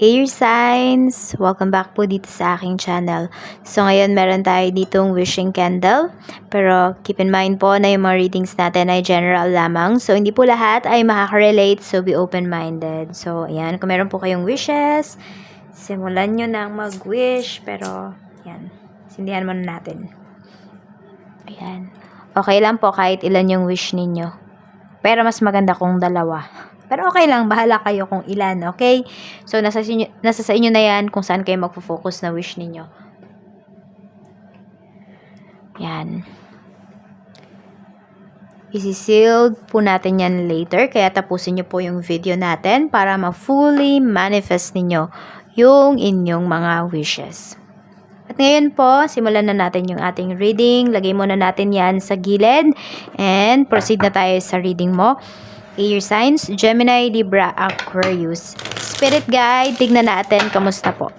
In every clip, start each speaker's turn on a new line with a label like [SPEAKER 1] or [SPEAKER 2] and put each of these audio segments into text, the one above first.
[SPEAKER 1] Air signs! Welcome back po dito sa aking channel. So ngayon meron tayo ditong wishing candle. Pero keep in mind po na yung mga readings natin ay general lamang. So hindi po lahat ay makaka-relate. So be open-minded. So ayan, kung meron po kayong wishes, simulan nyo nang mag-wish. Pero yan, sindihan muna natin. Ayan. Okay lang po kahit ilan yung wish ninyo. Pero mas maganda kung dalawa. Pero okay lang, bahala kayo kung ilan, okay? So, nasa, sinyo, nasa sa inyo na yan kung saan kayo magpo-focus na wish ninyo. Yan. Isi-sealed po natin yan later, kaya tapusin nyo po yung video natin para ma-fully manifest ninyo yung inyong mga wishes. At ngayon po, simulan na natin yung ating reading. Lagay muna natin yan sa gilid and proceed na tayo sa reading mo. Air signs, Gemini, Libra, Aquarius. Spirit guide, tignan natin kamusta po.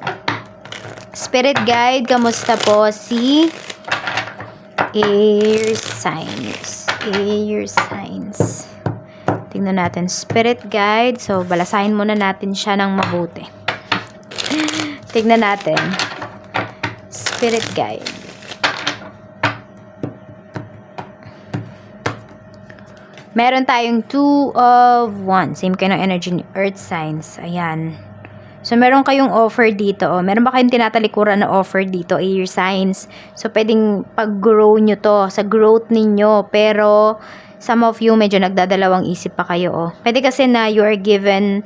[SPEAKER 1] Spirit guide, kamusta po si air signs. Air signs. Tingnan natin. Spirit guide. So, balasahin muna natin siya ng mabuti. Tignan natin. Spirit guide. Meron tayong two of one. Same kayo ng energy ni earth signs. Ayan. So, meron kayong offer dito. Oh. Meron ba kayong tinatalikuran na offer dito, air signs? So, pwedeng pag-grow nyo to sa growth ninyo. Pero, some of you medyo nagdadalawang isip pa kayo. Oh. Pwede kasi na you are given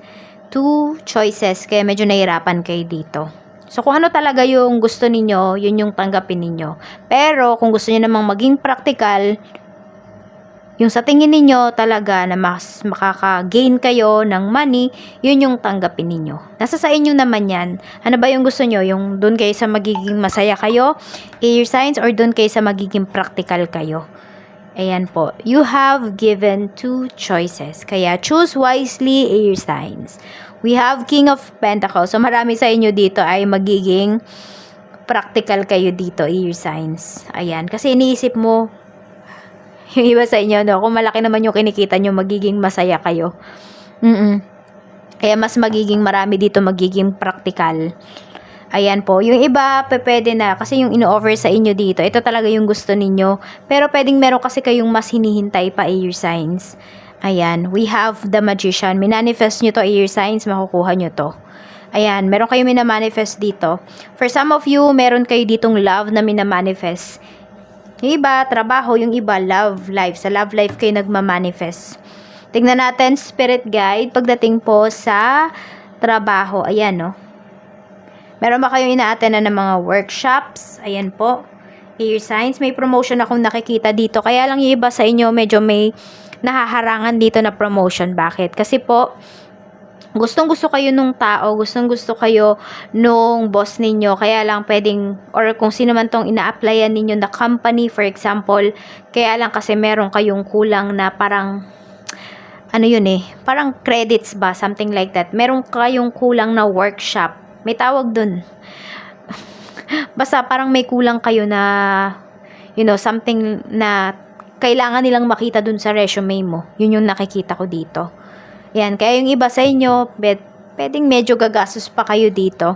[SPEAKER 1] two choices. Kaya medyo nahirapan kayo dito. So, kung ano talaga yung gusto ninyo, yun yung tanggapin ninyo. Pero, kung gusto niyo namang maging practical, yung sa tingin ninyo talaga na mas makaka-gain kayo ng money, yun yung tanggapin ninyo. Nasa sa inyo naman yan. Ano ba yung gusto nyo? Yung doon kayo sa magiging masaya kayo, air signs, or doon kayo sa magiging practical kayo? Ayan po. You have given two choices. Kaya choose wisely, air signs. We have King of Pentacles. So marami sa inyo dito ay magiging practical kayo dito, air signs. Ayan. Kasi iniisip mo, yung iba sa inyo, no? Kung malaki naman yung kinikita nyo, magiging masaya kayo. Mm Kaya mas magiging marami dito, magiging practical. Ayan po. Yung iba, pwede na. Kasi yung ino-offer sa inyo dito, ito talaga yung gusto ninyo. Pero pwedeng meron kasi kayong mas hinihintay pa air signs. Ayan. We have the magician. Minanifest nyo to air signs, makukuha nyo to. Ayan, meron kayo minamanifest dito. For some of you, meron kayo ditong love na minamanifest. Yung iba, trabaho. Yung iba, love life. Sa love life kayo nagmamanifest. Tingnan natin, spirit guide, pagdating po sa trabaho. Ayan, no? Meron ba kayong ina-attend ng mga workshops? Ayan po. Air signs. May promotion akong nakikita dito. Kaya lang yung iba sa inyo, medyo may nahaharangan dito na promotion. Bakit? Kasi po, gustong gusto kayo nung tao, gustong gusto kayo nung boss ninyo, kaya lang pwedeng, or kung sino man tong ina-applyan ninyo na company, for example, kaya lang kasi meron kayong kulang na parang, ano yun eh, parang credits ba, something like that. Meron kayong kulang na workshop. May tawag dun. Basta parang may kulang kayo na, you know, something na kailangan nilang makita dun sa resume mo. Yun yung nakikita ko dito. Yan, kaya yung iba sa inyo, bet, pwedeng medyo gagastos pa kayo dito.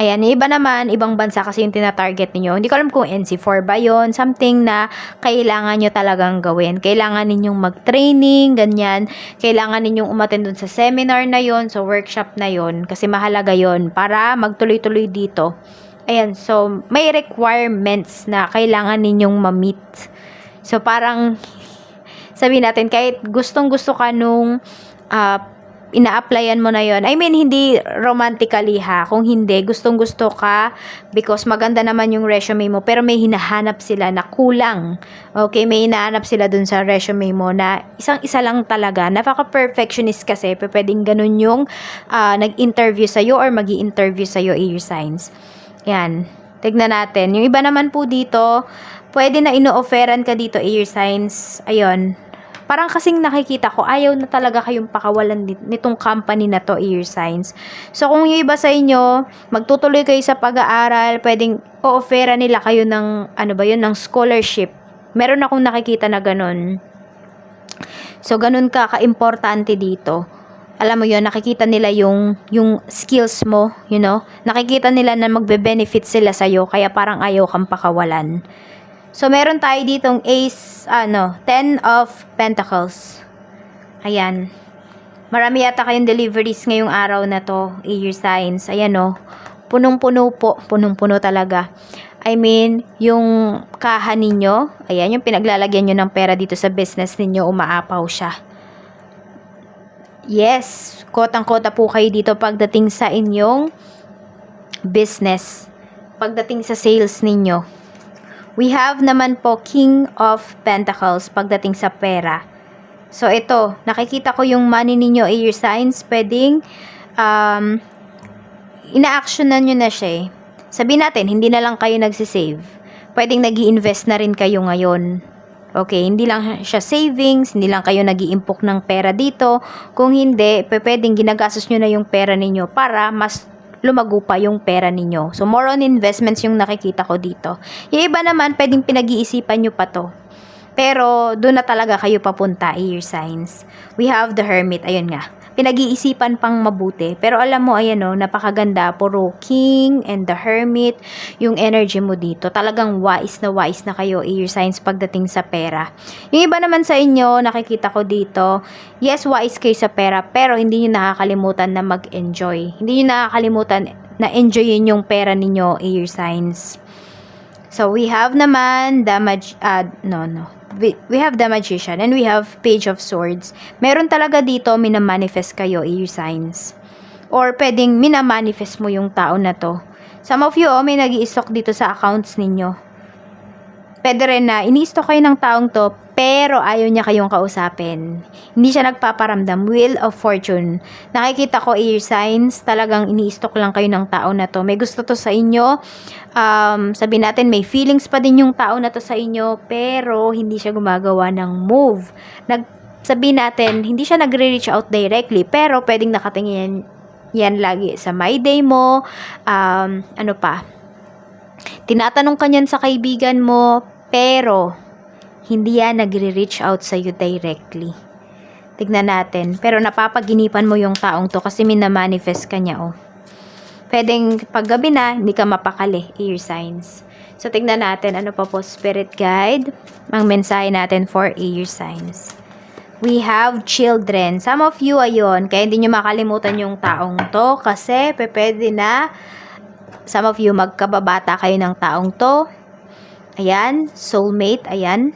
[SPEAKER 1] Ayan, iba naman, ibang bansa kasi yung tina-target niyo. Hindi ko alam kung NC4 ba yon Something na kailangan nyo talagang gawin. Kailangan ninyong mag-training, ganyan. Kailangan ninyong umattend dun sa seminar na yon sa workshop na yon Kasi mahalaga yon para magtuloy-tuloy dito. Ayan, so may requirements na kailangan ninyong ma-meet. So parang sabihin natin kahit gustong gusto ka nung uh, ina-applyan mo na yon I mean, hindi romantically ha. Kung hindi, gustong gusto ka because maganda naman yung resume mo pero may hinahanap sila na kulang. Okay, may hinahanap sila dun sa resume mo na isang isa lang talaga. Napaka-perfectionist kasi. Pwedeng ganun yung uh, nag-interview sa'yo or mag interview sa'yo air signs. Yan. Tignan natin. Yung iba naman po dito, pwede na ino-offeran ka dito air signs. Ayun parang kasing nakikita ko, ayaw na talaga kayong pakawalan nitong company na to, Ear Signs. So, kung yung iba sa inyo, magtutuloy kayo sa pag-aaral, pwedeng o-offera nila kayo ng, ano ba yun, ng scholarship. Meron akong nakikita na ganun. So, ganun ka, ka-importante dito. alam mo yon nakikita nila yung yung skills mo, you know? Nakikita nila na magbe-benefit sila sa kaya parang ayaw kang pakawalan. So meron tayo ditong ace ano, 10 of pentacles. Ayan. Marami yata kayong deliveries ngayong araw na to, air signs. Ayan oh. Punong-puno po, punong-puno talaga. I mean, yung kaha ninyo, ayan, yung pinaglalagyan nyo ng pera dito sa business ninyo, umaapaw siya. Yes, kotang-kota po kayo dito pagdating sa inyong business. Pagdating sa sales ninyo. We have naman po King of Pentacles pagdating sa pera. So, ito, nakikita ko yung money ninyo, air signs, pwedeng um, ina-actionan nyo na siya eh. Sabihin natin, hindi na lang kayo nagsisave. Pwedeng nag invest na rin kayo ngayon. Okay, hindi lang siya savings, hindi lang kayo nag iimpok ng pera dito. Kung hindi, pwedeng ginagastos nyo na yung pera ninyo para mas lumago pa yung pera ninyo. So, more on investments yung nakikita ko dito. Yung iba naman, pwedeng pinag-iisipan nyo pa to. Pero, doon na talaga kayo papunta, air signs. We have the hermit, ayun nga. Pinag-iisipan pang mabuti. Pero alam mo, ayan o, napakaganda. Puro king and the hermit, yung energy mo dito. Talagang wise na wise na kayo, air signs, pagdating sa pera. Yung iba naman sa inyo, nakikita ko dito, yes, wise kayo sa pera, pero hindi nyo nakakalimutan na mag-enjoy. Hindi nyo nakakalimutan na enjoyin yung pera ninyo, air signs. So, we have naman the mag- uh, no, no. We, have the magician and we have page of swords. Meron talaga dito, minamanifest kayo, air signs. Or pwedeng minamanifest mo yung tao na to. Some of you, oh, may nag dito sa accounts ninyo. Pwede rin na ini-stock kayo ng taong to, pero ayaw niya kayong kausapin. Hindi siya nagpaparamdam. Wheel of Fortune. Nakikita ko air signs, talagang ini-stock lang kayo ng tao na to. May gusto to sa inyo. Um, sabi natin, may feelings pa din yung tao na to sa inyo, pero hindi siya gumagawa ng move. Nag, sabi natin, hindi siya nagre-reach out directly, pero pwedeng nakatingin yan lagi sa my day mo, um, ano pa, Tinatanong ka niyan sa kaibigan mo, pero hindi yan nagre-reach out sa you directly. Tignan natin. Pero napapaginipan mo yung taong to kasi minamanifest ka niya, oh. Pwedeng paggabi na, hindi ka mapakali, air signs. So, tignan natin ano pa po, spirit guide. Ang mensahe natin for air signs. We have children. Some of you, ayon, kaya hindi nyo makalimutan yung taong to kasi pwede na Some of you, magkababata kayo ng taong to. Ayan, soulmate, ayan.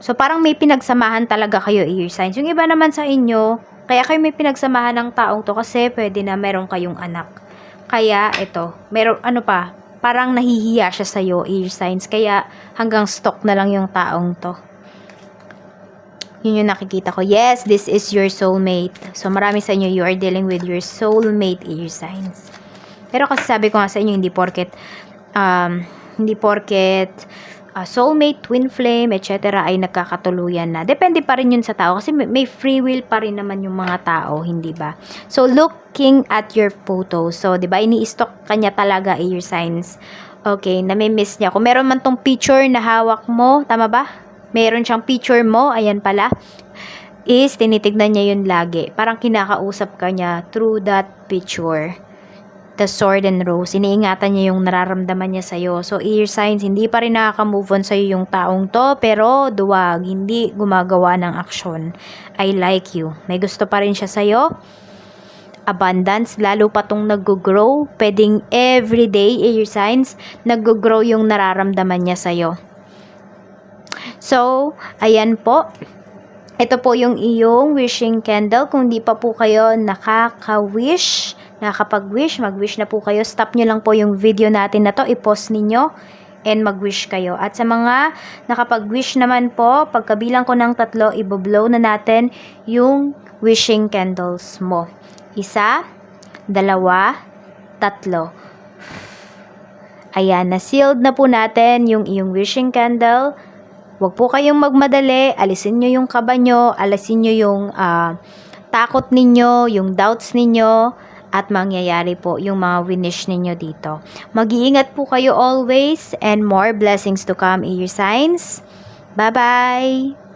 [SPEAKER 1] So, parang may pinagsamahan talaga kayo, air signs. Yung iba naman sa inyo, kaya kayo may pinagsamahan ng taong to kasi pwede na meron kayong anak. Kaya, ito, meron, ano pa, parang nahihiya siya sa'yo, air signs. Kaya, hanggang stock na lang yung taong to. Yun yung nakikita ko. Yes, this is your soulmate. So, marami sa inyo, you are dealing with your soulmate, air signs. Pero kasi sabi ko nga sa inyo, hindi porket, um, hindi porket uh, soulmate, twin flame, etc. ay nagkakatuluyan na. Depende pa rin yun sa tao kasi may, free will pa rin naman yung mga tao, hindi ba? So, looking at your photos. So, di ba, ini-stock kanya talaga air signs. Okay, nami-miss niya. Kung meron man tong picture na hawak mo, tama ba? Meron siyang picture mo, ayan pala is tinitignan niya yun lagi. Parang kinakausap ka niya through that picture the sword and rose, iniingatan niya yung nararamdaman niya sa'yo. So, ear signs, hindi pa rin nakaka-move on sa'yo yung taong to, pero duwag, hindi gumagawa ng aksyon. I like you. May gusto pa rin siya sa'yo. Abundance, lalo pa tong nag-grow. Pwedeng everyday, ear signs, nag-grow yung nararamdaman niya sa'yo. So, ayan po. Ito po yung iyong wishing candle. Kung di pa po kayo nakaka-wish, nakakapag-wish, mag-wish na po kayo. Stop nyo lang po yung video natin na to. I-post ninyo and mag-wish kayo. At sa mga nakapag-wish naman po, pagkabilang ko ng tatlo, iboblow na natin yung wishing candles mo. Isa, dalawa, tatlo. Ayan, na-sealed na po natin yung iyong wishing candle. Huwag po kayong magmadali, alisin nyo yung kaba nyo, alisin nyo yung ah, takot ninyo, yung doubts ninyo, at mangyayari po yung mga winish ninyo dito. Mag-iingat po kayo always and more blessings to come, air signs. Bye-bye!